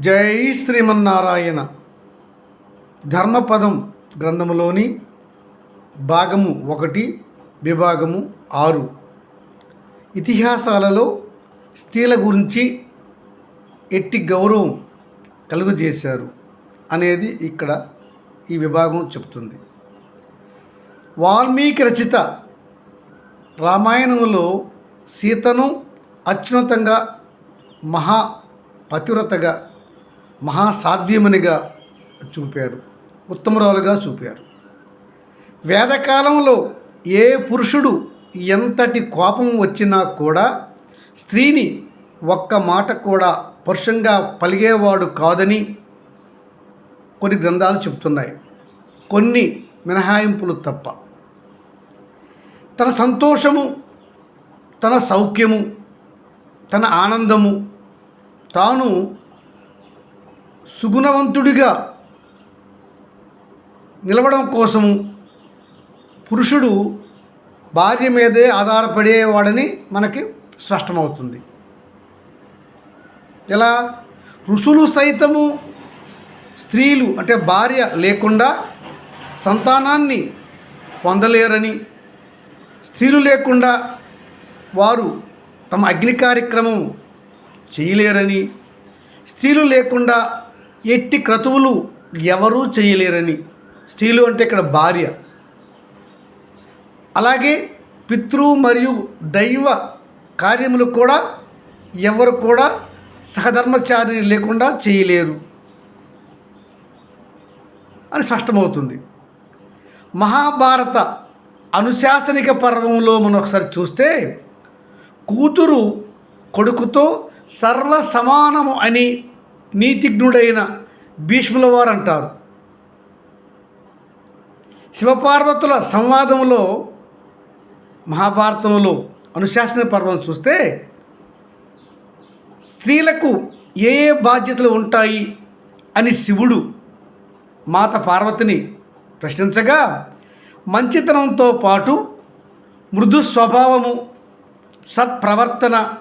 జై శ్రీమన్నారాయణ. ధర్మపదం గ్రంథములోని భాగము ఒకటి విభాగము ఆరు. ఇతిహాసాలలో స్త్రీల గురించి ఎట్టి గౌరవం కలుగజేశారు అనేది ఇక్కడ ఈ విభాగం చెప్తుంది. వాల్మీకి రచిత రామాయణంలో సీతను అత్యున్నతంగా మహా పతివ్రతగా మహాసాధ్యమనిగా చూపారు. ఉత్తమరాలుగా చూపారు. వేదకాలంలో ఏ పురుషుడు ఎంతటి కోపం వచ్చినా కూడా స్త్రీని ఒక్క మాట కూడా పరుషంగా పలిగేవాడు కాదని కొన్ని గ్రంథాలు చెబుతున్నాయి. కొన్ని మినహాయింపులు తప్ప. తన సంతోషము తన సౌఖ్యము తన ఆనందము తాను సుగుణవంతుడిగా నిలవడం కోసము పురుషుడు భార్య మీదే ఆధారపడేవాడని మనకి స్పష్టమవుతుంది. ఇలా ఋషులు సైతము స్త్రీలు అంటే భార్య లేకుండా సంతానాన్ని పొందలేరని స్త్రీలు లేకుండా వారు తమ అగ్ని కార్యక్రమం చేయలేరని స్త్రీలు లేకుండా ఎట్టి క్రతువులు ఎవరూ చేయలేరని. స్త్రీలు అంటే ఇక్కడ భార్య. అలాగే పితృ మరియు దైవ కార్యములు కూడా ఎవరు కూడా సహధర్మచారి లేకుండా చేయలేరు అని స్పష్టమవుతుంది. మహాభారత అనుశాసనిక పర్వంలో మనం ఒకసారి చూస్తే కూతురు కొడుకుతో సర్వ సమానము అని నీతిజ్ఞుడైన భీష్ముల వారు అంటారు. శివపార్వతుల సంవాదంలో మహాభారతంలో అనుశాసన పర్వం చూస్తే స్త్రీలకు ఏ ఏ బాధ్యతలు ఉంటాయి అని శివుడు మాత పార్వతిని ప్రశ్నించగా మంచితనంతో పాటు మృదు స్వభావము సత్ప్రవర్తన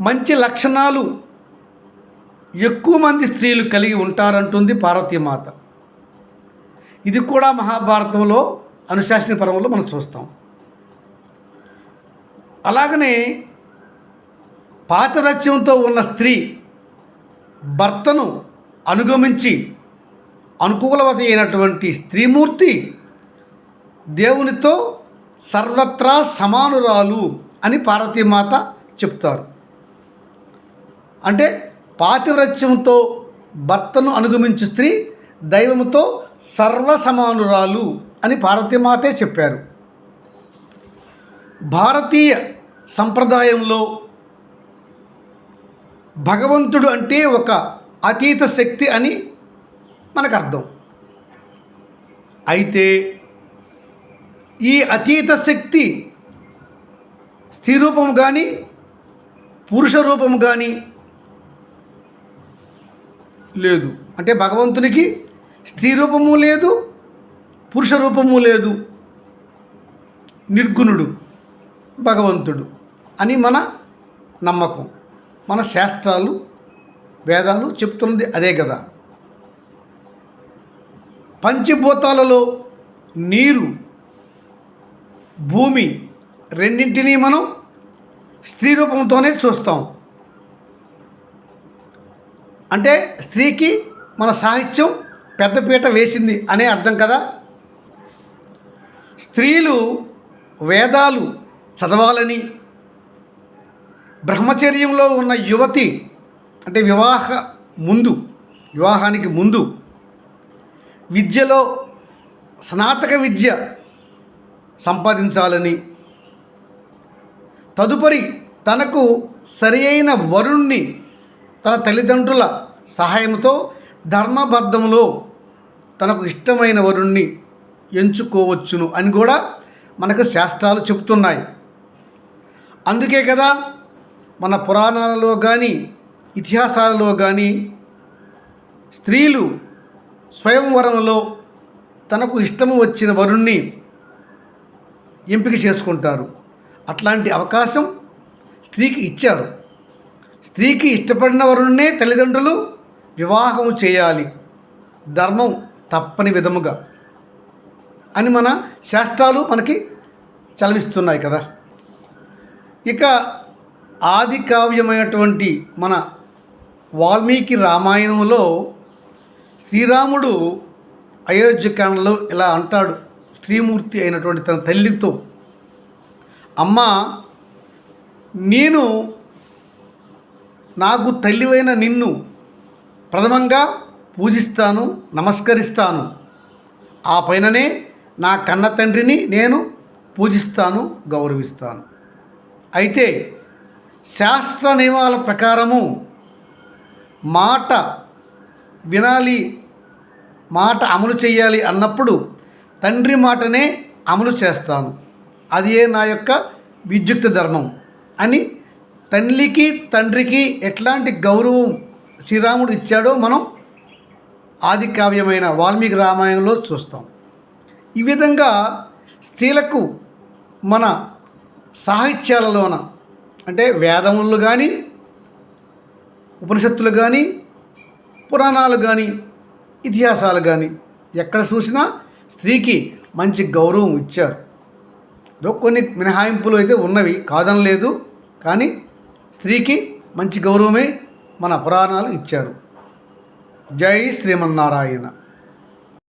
మంచి లక్షణాలు ఎక్కువ మంది స్త్రీలు కలిగి ఉంటారంటుంది పార్వతీమాత ఇది కూడా మహాభారతంలో అనుశాసన పర్వంలో మనం చూస్తాం. అలాగనే పాతరత్యంతో ఉన్న స్త్రీ భర్తను అనుగమించి అనుకూలవత అయినటువంటి స్త్రీమూర్తి దేవునితో సర్వత్రా సమానురాలు అని పార్వతీమాత చెప్తారు. అంటే పాతివ్రత్యంతో భర్తను అనుగమించు స్త్రీ దైవముతో సర్వసమానురాలు అని పార్వతీమాతే చెప్పారు. భారతీయ సంప్రదాయంలో భగవంతుడు అంటే ఒక అతీత శక్తి అని మనకు అర్థం అయితే ఈ అతీత శక్తి స్త్రీ రూపం కానీ పురుష రూపం కానీ లేదు. అంటే భగవంతునికి స్త్రీ రూపము లేదు పురుష రూపము లేదు. నిర్గుణుడు భగవంతుడు అని మన నమ్మకం. మన శాస్త్రాలు వేదాలు చెప్తున్నది అదే కదా. పంచభూతాలలో నీరు భూమి రెండింటినీ మనం స్త్రీ రూపంతోనే చూస్తాం. అంటే స్త్రీకి మన సాహిత్యం పెద్దపీట వేసింది అనే అర్థం కదా? స్త్రీలు వేదాలు చదవాలని బ్రహ్మచర్యంలో ఉన్న యువతి అంటే వివాహ ముందు వివాహానికి ముందు విద్యలో స్నాతక విద్య సంపాదించాలని తదుపరి తనకు సరి అయిన వరుణ్ణి తన తల్లిదండ్రుల సహాయంతో ధర్మబద్ధంలో తనకు ఇష్టమైన వరుణ్ణి ఎంచుకోవచ్చును అని కూడా మనకు శాస్త్రాలు చెబుతున్నాయి. అందుకే కదా మన పురాణాలలో కానీ ఇతిహాసాలలో కానీ స్త్రీలు స్వయంవరంలో తనకు ఇష్టము వచ్చిన వరుణ్ణి ఎంపిక చేసుకుంటారు. అట్లాంటి అవకాశం స్త్రీకి ఇచ్చారు. స్త్రీకి ఇష్టపడిన వరుణ్ణే తల్లిదండ్రులు వివాహం చేయాలి. ధర్మం తప్పని విధముగా అని మన శాస్త్రాలు మనకి చలవిస్తున్నాయి కదా. ఇక ఆది కావ్యమైనటువంటి మన వాల్మీకి రామాయణంలో శ్రీరాముడు అయోధ్యకాండలో ఇలా అంటాడు. స్త్రీమూర్తి అయినటువంటి తన తల్లితో అమ్మ నేను నాకు తల్లివైన నిన్ను ప్రథమంగా పూజిస్తాను నమస్కరిస్తాను. ఆ పైననే నా కన్న తండ్రిని నేను పూజిస్తాను గౌరవిస్తాను. అయితే శాస్త్ర నియమాల ప్రకారము మాట వినాలి మాట అమలు చేయాలి అన్నప్పుడు తండ్రి మాటనే అమలు చేస్తాను. అదే నా యొక్క విద్యుక్త ధర్మం అని తల్లికి తండ్రికి ఎట్లాంటి గౌరవం శ్రీరాముడు ఇచ్చాడో మనం ఆది కావ్యమైన వాల్మీకి రామాయణంలో చూస్తాం. ఈ విధంగా స్త్రీలకు మన సాహిత్యాలలోన అంటే వేదములు కానీ ఉపనిషత్తులు కానీ పురాణాలు కానీ ఇతిహాసాలు కానీ ఎక్కడ చూసినా స్త్రీకి మంచి గౌరవం ఇచ్చారు. కొన్ని మినహాయింపులు అయితే ఉన్నవి కాదనలేదు కానీ స్త్రీకి మంచి గౌరవమే మన పురాణాలు ఇచ్చారు. జై శ్రీమన్నారాయణ.